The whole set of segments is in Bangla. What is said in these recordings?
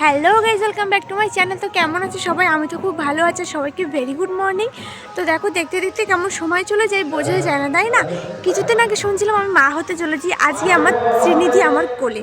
Hello guys welcome back to my channel. তো কেমন আছে সবাই? আমি তো খুব ভালো আছি সবাইকে ভেরি গুড মর্নিং তো দেখো, দেখতে দেখতে কেমন সময় চলে যায় বোঝাই যায় না, তাই না? কিছুদিন আগে শুনছিলাম আমি মা হতে চলেছি আজকে আমার শ্রীনিধি আমার কোলে।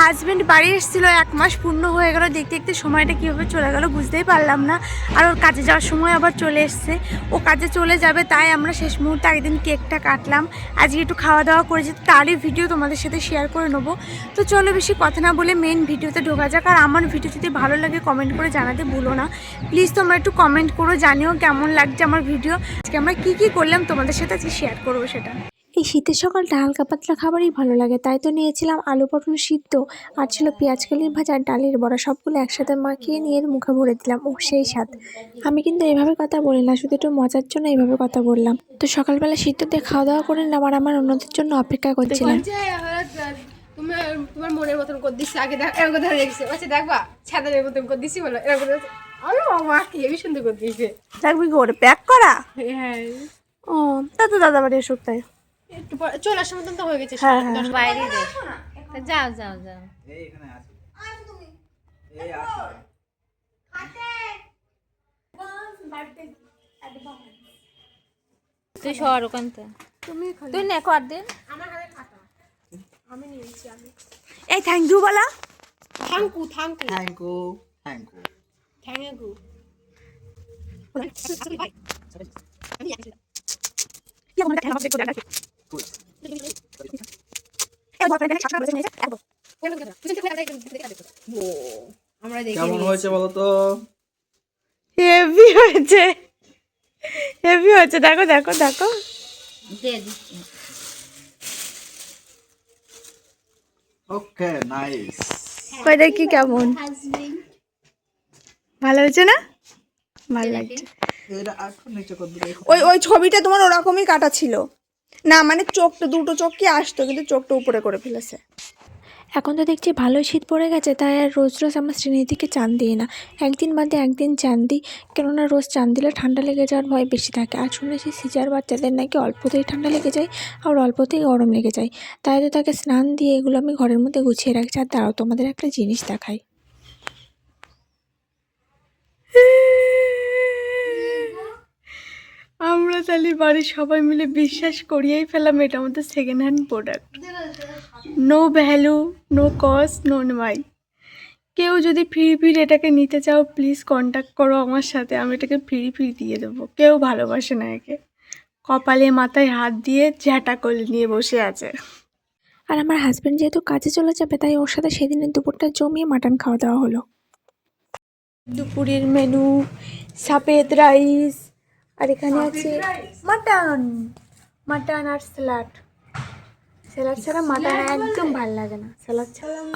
হাজব্যান্ড বাড়ি এসেছিল এক মাস পূর্ণ হয়ে গেল, দেখতে দেখতে সময়টা কীভাবে চলে গেল বুঝতেই পারলাম না। আর ওর কাজে যাওয়ার সময় আবার চলে এসছে। ও কাজে চলে যাবে তাই আমরা শেষ মুহূর্তে একদিন কেকটা কাটলাম। আজকে একটু খাওয়া দাওয়া করেছি, তারই ভিডিও তোমাদের সাথে শেয়ার করে নেব। তো চলো বেশি কথা না বলে মেন ভিডিওতে ঢোকা যাক। আর আমার ভিডিও যদি ভালো লাগে কমেন্ট করে জানাতে ভুলো না। প্লিজ তোমরা একটু কমেন্ট করো, জানিও কেমন লাগছে আমার ভিডিও আজকে আমরা কী কী করলাম তোমাদের সাথে আজকে শেয়ার করব সেটা। এই শীতের সকালটা হালকা পাতলা খাবারই ভালো লাগে তাই তো নিয়েছিলাম আলু পটল সিদ্ধ। আর ছিল পেঁয়াজ কালির ভাজা আর ডালের বড়া সবগুলো একসাথে মাখিয়ে নিয়ে এর মুখে ভরে দিলাম। ও সেই স্বাদ। আমি কিন্তু এভাবে কথা বলি না শুধু একটু মজার জন্য এইভাবে কথা বললাম। তো সকালবেলা সিদ্ধ দিয়ে খাওয়া দাওয়া করে নিলাম আর আমার অন্যদের জন্য অপেক্ষা করছিলাম। তোমার তোমার মনের মতন করে দিচ্ছি আগে দেখ এরকম ধরে রেখেছে বলছে দেখবা ছাদের মতন করে দিচ্ছি বলো এরকম আরে বাবা কি হেবি সুন্দর করে দিয়েছে থাকবি করে প্যাক করা? হ্যাঁ। ও তা তো দাদা বাড়ি এসব তাই। একটু পরে চলে আসার মতন তো হয়ে গেছে হ্যাঁ, হ্যাঁ। দশ বাইরে দে তা যাও যাও যাও। এই এখানে আছে এই আছে তুই সর ওখান তো তুমি তুই নে কর দিন আমার হাতে খাতা আমি নিয়েছি আমি। এই থ্যাংক ইউ বলা। Thank you thank you thank you thank you thank you আমরা দেখি কেমন হয়েছে বলো তো হেভি হয়েছে। হেভি হয়েছে। দেখো দেখো দেখো। Okay nice. কই দেখি কেমন? ভালো হয়েছে না? ভালো লাগছে। ওই ওই ছবিটা তোমার ওরকমই কাটা ছিল। না মানে চোখটা, দুটো চোখ কি আসতো, কিন্তু চোখটা উপরে করে ফেলেছে। এখন তো দেখছি ভালোই শীত পড়ে গেছে, তাই আর রোজ রোজ আমার শ্রেণীদিকে চান দিই না। একদিন বাদে একদিন চান দিই, কেননা রোজ চান দিলে ঠান্ডা লেগে যাওয়ার ভয় বেশি থাকে। আর শুনেছি সিজার বাচ্চাদের নাকি অল্পতেই ঠান্ডা লেগে যায় আর অল্পতেই গরম লেগে যায়। তাই তো তাকে স্নান দিয়ে এগুলো আমি ঘরের মধ্যে গুছিয়ে রাখছি, আর দাঁড়াও তোমাদের একটা জিনিস দেখাই। তাহলে বাড়ির সবাই মিলে বিশ্বাস করিয়েই ফেলাম এটা আমাদের second hand product no value no cost no my কেউ যদি ফ্রি ফ্রি এটাকে নিতে চাও প্লিজ কন্ট্যাক্ট করো আমার সাথে আমি এটাকে ফ্রি ফ্রি দিয়ে দেবো। কেউ ভালোবাসে না একে। কপালে মাথায় হাত দিয়ে ঝ্যাটা করে নিয়ে বসে আছে। আর আমার হাজব্যান্ড যেহেতু কাজে চলে যাবে তাই ওর সাথে সেদিনের দুপুরটা জমিয়ে মাটন খাওয়া দাওয়া হলো। দুপুরের মেনু সাফেদ রাইস আর এখানে আছে মাটন। মাটন আর স্যালাড। ছাড়া একদম ভালো লাগে না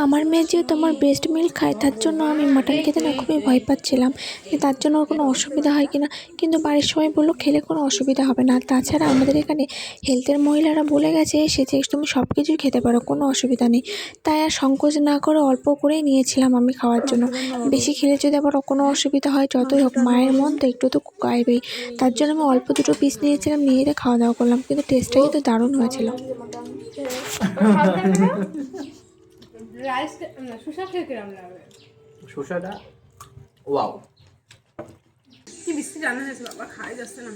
আমার মেয়ে যেহেতু আমার বেস্ট মিল খায়, তার জন্য আমি মাটন খেতে না খুবই ভয় পাচ্ছিলাম। যে তার জন্য কোনো অসুবিধা হয় কিনা, কিন্তু বাড়ির সবাই বলল খেলে কোনো অসুবিধা হবে না। তাছাড়া আমাদের এখানে হেলথের মহিলারা বলে গেছে, সে যে তুমি সব কিছুই খেতে পারো, কোনো অসুবিধা নেই। তাই আর সংকোচ না করে অল্প করেই নিয়েছিলাম আমি খাওয়ার জন্য। বেশি খেলে যদি আবার কোনো অসুবিধা হয়, যতই হোক মায়ের মন তো একটু তো গাইবেই তার জন্য আমি অল্প দুটো পিস নিয়েছিলাম, নিয়ে খাওয়া দাওয়া করলাম, কিন্তু টেস্টটা কিন্তু দারুণ হয়েছিল। রাইস সুসা খেয়ে কিরম লাগবে শসাটা? ওয়াও। কি বৃষ্টি রান্না হয়েছে বাবা খাই যাচ্ছে না।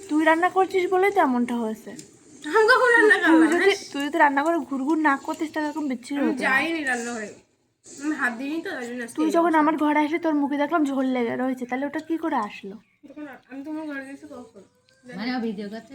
তুই রান্না করছিস বলে তো এমনটা হয়েছে। যদি তুই যদি রান্না করে ঘুরঘুর না করতিস তাহলে এরকম বিচ্ছিরি হতো যাইনি রান্না হয়ে আমি হাত দিইনি তো তাই যখন আমার ঘরে আসলে তোর মুখে দেখলাম ঝোল লেগে রয়েছে। তাহলে ওটা কি করে আসলো? আমি তোমার ঘরে গেছি কখন মানে ভিডিও করতে